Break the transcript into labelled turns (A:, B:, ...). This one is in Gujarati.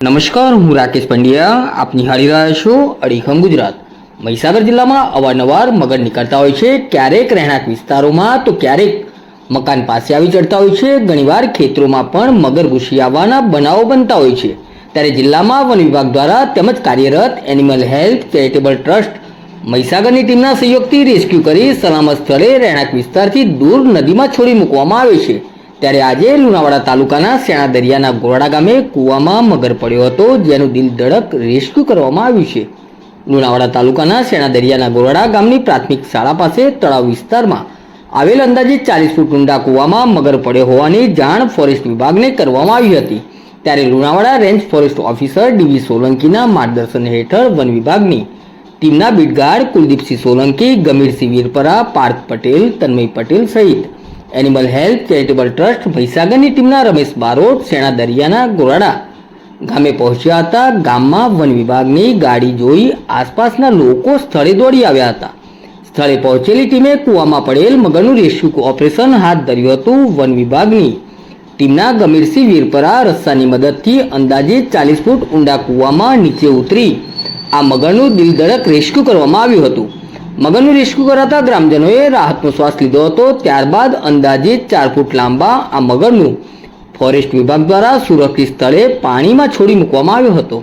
A: નમસ્કાર, હું રાકેશ પંડ્યા. આપ નિહાળી રહ્યા છો અડીખમ ગુજરાત. મહીસાગર જિલ્લામાં અવારનવાર મગર નીકળતા હોય છે. ક્યારેક રહેણાંક વિસ્તારોમાં તો ક્યારેક મકાન પાસે આવી ચડતા હોય છે. ઘણીવાર ખેતરોમાં પણ મગર ઘૂસી આવવાના બનાવો બનતા હોય છે. ત્યારે જિલ્લામાં વન વિભાગ દ્વારા તેમજ કાર્યરત એનિમલ હેલ્થ ચેરિટેબલ ટ્રસ્ટ મહીસાગરની ટીમના સહયોગથી રેસ્ક્યુ કરી સલામત સ્થળે રહેણાંક વિસ્તારથી દૂર નદીમાં છોડી મૂકવામાં આવે છે. ત્યારે આજે લુણાવાડા તાલુકાના સેણા દરિયાના ગોરડા ગામે કૂવામાં મગર પડ્યો હતો, જેનું દિલ ધડક રેસ્ક્યુ કરવામાં આવ્યું છે. લુણાવાડા તાલુકાના સેણા દરિયાના ગોરડા ગામની પ્રાથમિક શાળા પાસે તળાવ વિસ્તારમાં આવેલ અંદાજે ચાલીસ ફૂટ ઊંડા કૂવામાં મગર પડ્યો હોવાની જાણ ફોરેસ્ટ વિભાગને કરવામાં આવી હતી. ત્યારે Lunawada range forest officer D V સોલંકીના માર્ગદર્શન હેઠળ વન વિભાગની ટીમના બીટગાર્ડ કુલદીપસિંહ સોલંકી, ગમીરસિંહ વીરપરા, પાર્થ પટેલ, તન્મય પટેલ સહિત એનિમલ હેલ્થ ચેરિટેબલ ટ્રસ્ટ ભૈસાગરની ટીમના રમેશ બારોટ સેણા દરિયાના ગોરાડા ગામે પહોંચ્યા હતા. ગામમાં વન વિભાગની ગાડી જોઈ આસપાસના લોકો સ્થળે દોડી આવ્યા હતા. સ્થળે પહોંચેલી ટીમે કૂવામાં પડેલ મગરનું રેસ્ક્યુ ઓપરેશન હાથ ધર્યું હતું. વન વિભાગની ટીમના ગમીરસિંહ વીરપરા રસ્સાની મદદથી અંદાજે ચાલીસ ફૂટ ઊંડા કૂવામાં નીચે ઉતરી આ મગરનું દિલધડક રેસ્ક્યુ કરવામાં આવ્યું હતું. મગરનું રેસ્ક્યુ કરાતા ગ્રામજનોએ રાહતનો શ્વાસ લીધો હતો. ત્યારબાદ અંદાજે ચાર ફૂટ લાંબા આ મગરનું ફોરેસ્ટ વિભાગ દ્વારા સુરક્ષિત સ્થળે પાણીમાં છોડી મૂકવામાં આવ્યો હતો.